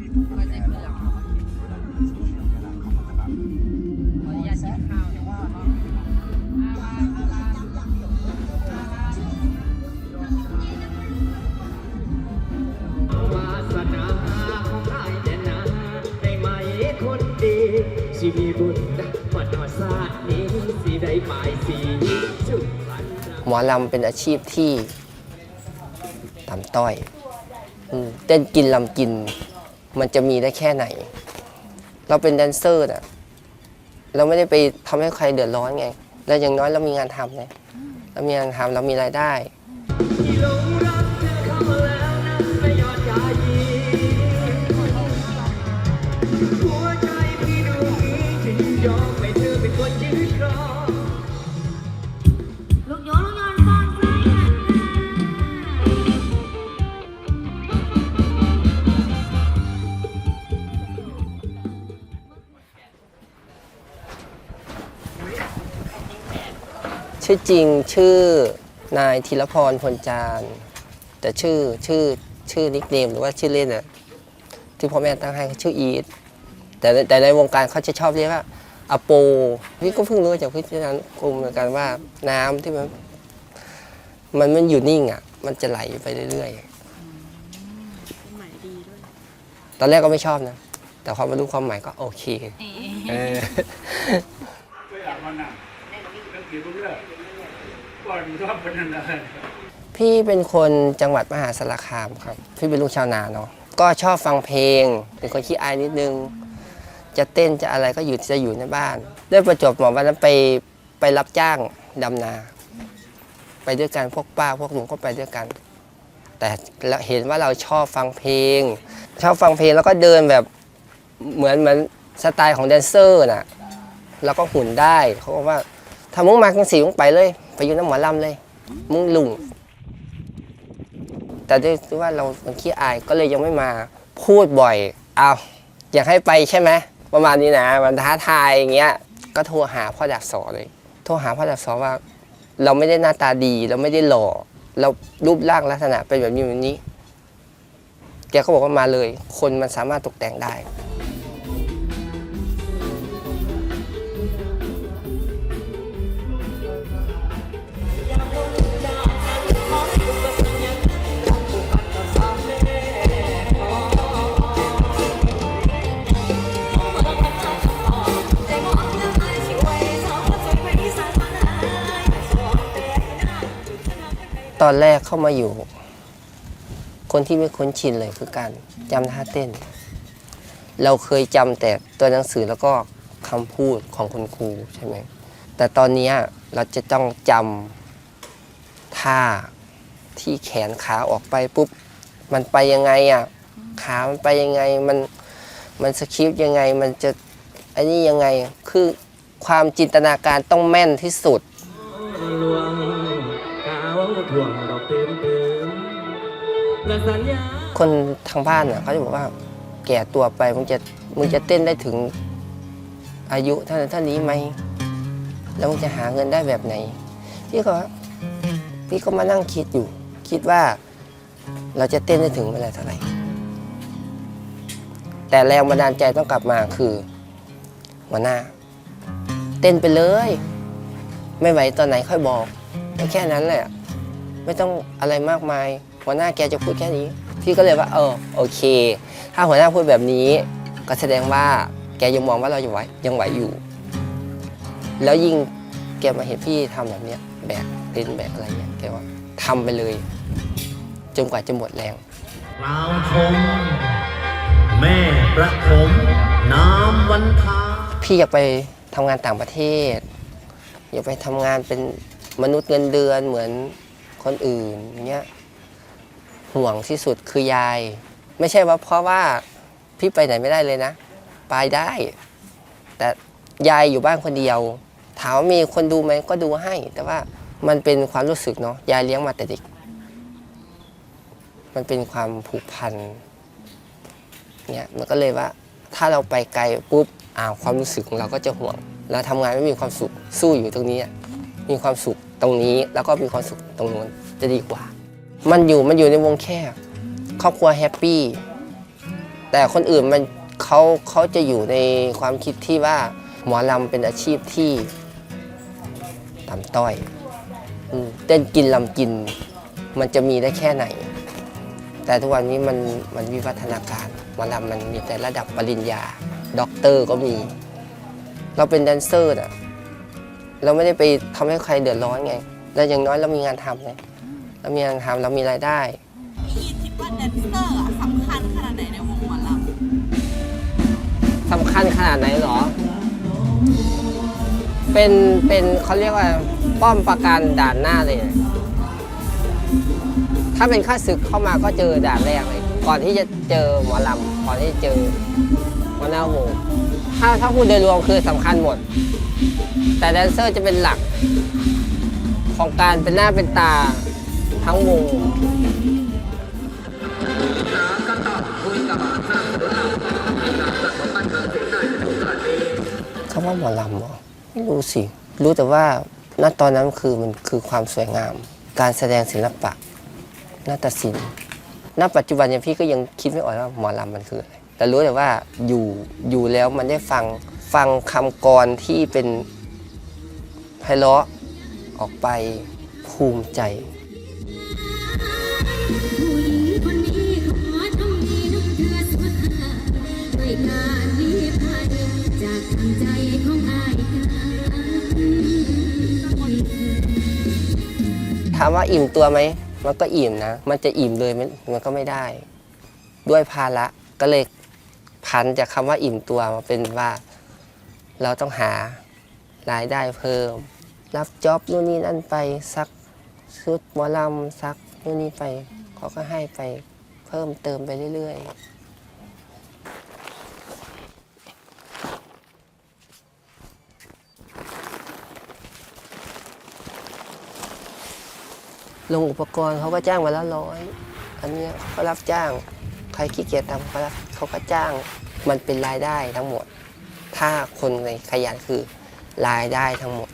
ก็จะเพื่อนเราขออนุญาตกินข้าวนะวาสนาของนายแต่นาได้ไหมคนดีสิมีบุญปัดอดศาสตร์นี้สิได้หมายสีสุดหมอลำเป็นอาชีพที่ต่ำต้อยอเต้นกินลำกิน มันจะมีได้แค่ไหน เราเป็นแดนเซอร์นะเราไม่ได้ไปทำให้ใครเดือดร้อนไงแล้วอย่างน้อยเรามีงานทำไงเรามีงานทำเรามีรายได้หัวใจพี่ดวงนี้จึงยอม ชื่อจริงชื่อนายธีรพรพลจานแต่ชื่อชื่อชื่อนิกเนมหรือว่าชื่อเล่นอะที่พ่อแม่ตั้งให้ชื่ออีทแต่ในแต่ในวงการเขาจะชอบเรียกว่าอโปพี่ก็เพิ่งรู้จากพี่นันกลุ่มเหมือนกันว่าน้ำที่มันมันมันอยู่นิ่งอะ มันจะไหลไปเรื่อยๆตอนแรกก็ไม่ชอบนะ แต่พอมารู้ความหมายก็โอเค เออก็อยนรู้เรื่องก่อนชอบพนันนาพี่เป็นคนจังหวัดมหาสารคามครับ พี่เป็นลูกชาวนาเนาะก็ชอบฟังเพลง เป็นคนขี้อายนิดนึง จะเต้นจะอะไรก็อยู่จะอยู่ในบ้านด้วยประจบหมาะวันนั้นไปไปรับจ้างดำนา ไปด้วยกันพวกป้าพวกลุงก็ไปด้วยกัน แต่เราเห็นว่าเราชอบฟังเพลง ชอบฟังเพลงแล้วก็เดินแบบเหมือนเหมือนสไตล์ของแดนเซอร์น่ะ แล้วก็หุ่นได้เขาบอกว่า ถ้ามึงมากังสีมึงไปเลย ไปอยู่น้ำหมอลำเลย มึงลุงแต่ด้วยที่ว่าเรามันขี้อายก็เลยยังไม่มาพูดบ่อยเอาอยากให้ไปใช่ไหมประมาณนี้นะมันท้าทายอย่างเงี้ย ก็โทรหาพ่อดักสอเลย โทรหาพ่อดักสอว่า เราไม่ได้หน้าตาดี เราไม่ได้หล่อเรารูปร่างลักษณะเป็นแบบนี้แบบนี้ แกก็บอกว่ามาเลย คนมันสามารถตกแต่งได้ ตอนแรกเข้ามาอยู่ คนที่ไม่คุ้นชินเลยคือการจำท่าเต้น เราเคยจำแต่ตัวหนังสือแล้วก็คำพูดของคุณครูใช่ไหมแต่ตอนนี้เราจะต้องจำท่าที่แขนขาออกไปปุ๊บ มันไปยังไงอะขา มันไปยังไง มัน มันสคริปต์ยังไง มันจะอ้นี่ยังไง คือความจินตนาการต้องแม่นที่สุด คนทางบ้านเน่ะเขาจะบอกว่า แก่ตัวไปมึงจะมึงจะเต้นได้ถึงอายุเท่านั้นเท่านี้ไหมแล้วมึงจะหาเงินได้แบบไหน พี่ก็พี่ก็มานั่งคิดอยู่ คิดว่าเราจะเต้นได้ถึงเวลาเท่าไหร่แต่แรงบันดาลใจต้องกลับมาคือหัวหน้า เต้นไปเลย ไม่ไหวตอนไหนค่อยบอกแค่นั้นแหละ ไม่ต้องอะไรมากมาย หัวหน้าแกจะพูดแค่นี้ พี่ก็เลยว่าเออโอเค ถ้าหัวหน้าพูดแบบนี้ ก็แสดงว่าแกยังมองว่าเรายังไหวยังไหวอยู่ แล้วยิ่งแกมาเห็นพี่ทำแบบเนี้ยแบกเต้นแบกอะไรเงี้ยแกว่าทำไปเลย จนกว่าจะหมดแรงกล่าวชมแม่ประถมน้ำวันทาพี่อยากไปทำงานต่างประเทศ อยากไปทำงานเป็นมนุษย์เงินเดือนเหมือน คนอื่นเงี้ยห่วงที่สุดคือยาย ไม่ใช่ว่าเพราะว่าพี่ไปไหนไม่ได้เลยนะ ไปได้ แต่ยายอยู่บ้านคนเดียวถามว่ามีคนดูไหมก็ดูให้ แต่ว่ามันเป็นความรู้สึกเนาะยายเลี้ยงมาแต่เด็ก มันเป็นความผูกพันเนี่ยมันก็เลยว่า ถ้าเราไปไกลปุ๊บอ้าวความรู้สึกของเราก็จะห่วง เราทำงานไม่มีความสุขสู้อยู่ตรงนี้ มีความสุขตรงนี้ แล้วก็มีความสุขตรงนู้นจะดีกว่า มันอยู่มันอยู่ในวงแคบครอบครัวแฮปปี้แต่คนอื่นมันเขาเขาจะอยู่ในความคิดที่ว่าหมอลำเป็นอาชีพที่ต่ำต้อยเต้นกินลำกิน มันจะมีได้แค่ไหน แต่ทุกวันนี้มันมันวิวัฒนาการหมอลำมันมีแต่ระดับปริญญาด็อกเตอร์ก็มี เราเป็นแดนเซอร์น่ะ เราไม่ได้ไปทำให้ใครเดือดร้อนไงแล้วอย่างน้อยเรามีงานทำไงเรามีงานทำเรามีรายได้พี่อีทคิดว่าแดนเซอร์อะสำคัญขนาดไหนในวงหมอลสำคัญขนาดไหนเหรอ เป็นเป็นเขาเรียกว่าป้อมประการด่านหน้าเลย ถ้าเป็นข้าศึกเข้ามาก็เจอด่านแรกเลย ก่อนที่จะเจอหมอลำก่อนที่จะเจอ หัวหน้าวงถ้าถ้าพูดโดยรวมคือสำคัญหมด แต่แดนเซอร์จะเป็นหลัก ของการเป็นหน้าเป็นตาทั้งวงคำว่าหมอลำเหรอไม่รู้สิ รู้แต่ว่าณตอนนั้นคือมันคือความสวยงาม การแสดงศิลปะนาฏศิลป์ณปัจจุบันเนี่ยพี่ก็ยังคิดไม่ออกว่าหมอลำมันคืออะไร แต่รู้แต่ว่าอยู่อยู่แล้วมันได้ฟังฟังคำกรที่เป็นไพเราะออกไปภูมิใจถามว่าอิ่มตัวไหม มันก็อิ่มนะ มันจะอิ่มเลยมันมันก็ไม่ได้ ด้วยภาระก็เลย พันจากคำว่าอิ่มตัวมาเป็นว่า เราต้องหารายได้เพิ่ม รับจ็อบนู่นนี่นั่นไปซักชุดหมอลำซักนู่นนี่ไปเขาก็ให้ไปเพิ่มเติมไปเรื่อยๆ ลงอุปกรณ์เขาก็จ้างวันละร้อย อันนี้เขารับจ้าง รขี้เกียจทำเขาเขาก็จ้างมันเป็นรายได้ทั้งหมด ถ้าคนในขยันคือรายได้ทั้งหมด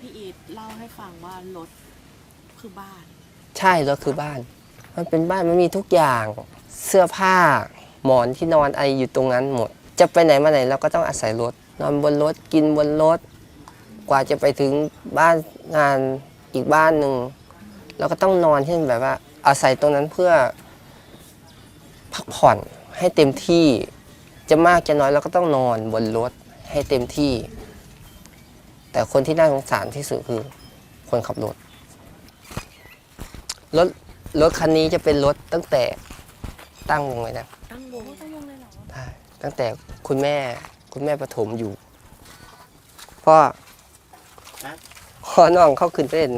พี่อีทเล่าให้ฟังว่ารถคือบ้าน ใช่รถคือบ้าน มันเป็นบ้านมันมีทุกอย่าง เสื้อผ้า หมอนที่นอนอะไรอยู่ตรงนั้นหมด จะไปไหนมาไหนเราก็ต้องอาศัยรถ นอนบนรถกินบนรถ กว่าจะไปถึงบ้านงานอีกบ้านหนึ่งเราก็ต้องนอนที่แบบว่า อาศัยตรงนั้นเพื่อ พักผ่อนให้เต็มที่ จะมากจะน้อยเราก็ต้องนอนบนรถให้เต็มที่ แต่คนที่น่าสงสารที่สุดคือคนขับรถ รถรถคันนี้จะเป็นรถตั้งแต่ตั้งวงเลยนะตั้งวงตั้งวงเลยเหรอใช่ตั้งแต่คุณแม่คุณแม่ประถมอยู่พ่อพ่อน้องเข้าขึ้นเป็น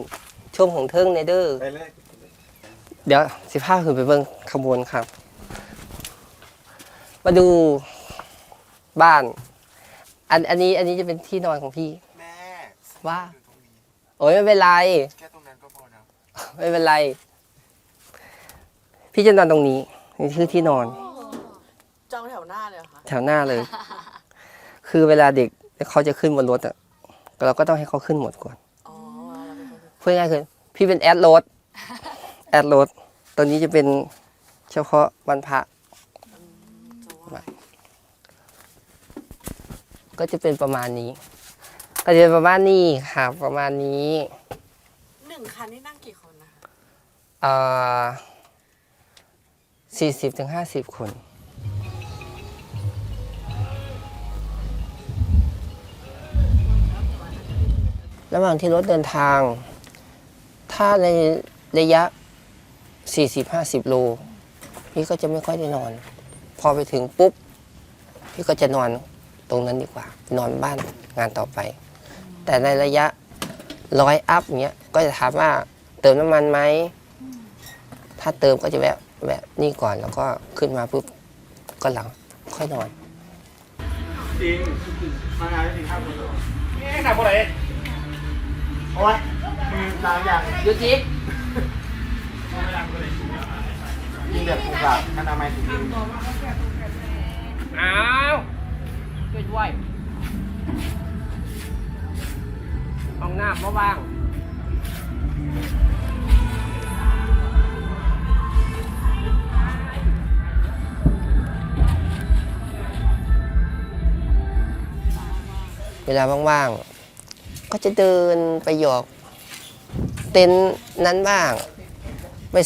ช่วงของเทิงในเด้อไปเลยเดี๋ยวสิพาขึ้นไปเบิ่งขบวนครับ มาดูบ้าน อันอันนี้อันนี้จะเป็นที่นอนของพี่แม่ ว่าอยู่ตรงนี้โอ้ยไม่เป็นไร แค่ตรงนั้นก็พอนะไม่เป็นไร พี่จะนอนตรงนี้นี่คือที่นอน จองแถวหน้าเลยเหรอคะแถวหน้าเลย คือเวลาเด็กเขาจะขึ้นบนรถอะเราก็ต้องให้เขาขึ้นหมดก่อนอ๋อเราเป็นคนพูดง่ายๆคือพี่เป็นแอดรถแอดรถตัวนี้จะเป็นเฉพาะวันพระ จะว่าก็จะเป็นประมาณนี้ ก็จะเป็นประมาณนี้ค่ะ ประมาณนี้หนึ่งคันนี่นั่งกี่คนนะคะอ่าสี่สิบถึงห้าสิบคน ระหว่างที่รถเดินทาง ถ้าในระยะ 40-50 โล พี่ก็จะไม่ค่อยได้นอน พอไปถึงปุ๊บ พี่ก็จะนอนตรงนั้นดีกว่า นอนบ้านงานต่อไป แต่ในระยะร้อยอัพเงี้ยก็จะถามว่าเติมน้ำมันไหม ถ้าเติมก็จะแวะแวะนี่ก่อนแล้วก็ขึ้นมาปุ๊บก็หลังค่อยนอน จริงมางานจริงห้าคนเหรอนี่หนักกว่าไหนโอ้ยมึงมีตามอย่างยูจิยิงแบบถูกหลักอนามัยถูกยิงอ้าวช่วยด้วย ห้องน้ำมาว่างเวลาว่างๆ ก็จะเดินไปหยอกเต็นท์นั้นบ้าง ไป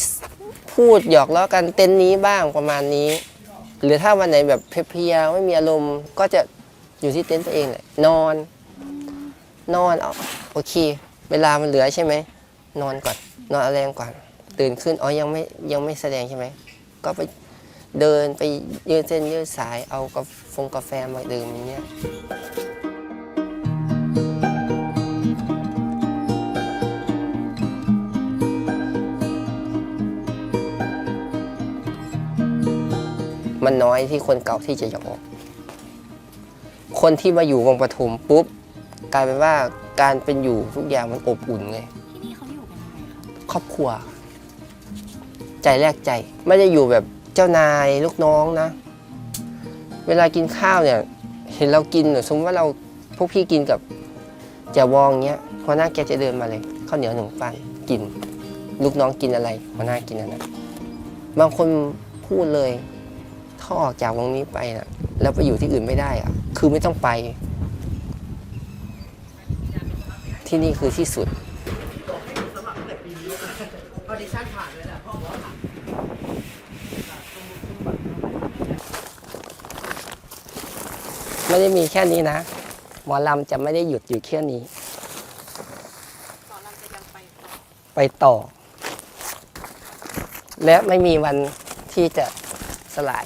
พูดหยอกล้อกันเต็นท์นี้บ้างประมาณนี้ หรือถ้าวันไหนแบบเพลียๆไม่มีอารมณ์ก็จะอยู่ที่เต็นท์ตัวเองเลยนอน นอนเอาโอเค เวลามันเหลือใช่ไหม นอนก่อน นอนอาแรงก่อน ตื่นขึ้น อ๋อ ยังไม่ ยังไม่แสดงใช่ไหม ก็ไปเดินไปยืดเส้นยืดสาย เอากาฟงกาแฟมาดื่มอย่างเงี้ยมันน้อยที่คนเก่าที่จะยอมออกคนที่มาอยู่วงปฐุมปุ๊บ กลายเป็นว่าการเป็นอยู่ทุกอย่างมันอบอุ่นไงที่นี่เขาอยู่กันยังไงคะครอบครัว ใจแรกใจ ไม่ได้อยู่แบบเจ้านายลูกน้องนะ เวลากินข้าวเนี่ย เห็นเรากินเนี่ยสมมติว่าเราพวกพี่กินกับแจ่วบองเงี้ยหัวหน้าแกจะเดินมาเลยข้าวเหนียวหนึ่งปั้นกิน ลูกน้องกินอะไรหัวหน้ากินอันนั้นบางคนพูดเลยถ้าออกจากวงนี้ไปนะแล้วไปอยู่ที่อื่นไม่ได้อะคือไม่ต้องไป ที่นี่คือที่สุดไม่ได้มีแค่นี้นะ หมอลำจะไม่ได้หยุดอยู่แค่นี้ไปต่อ และไม่มีวันที่จะสลาย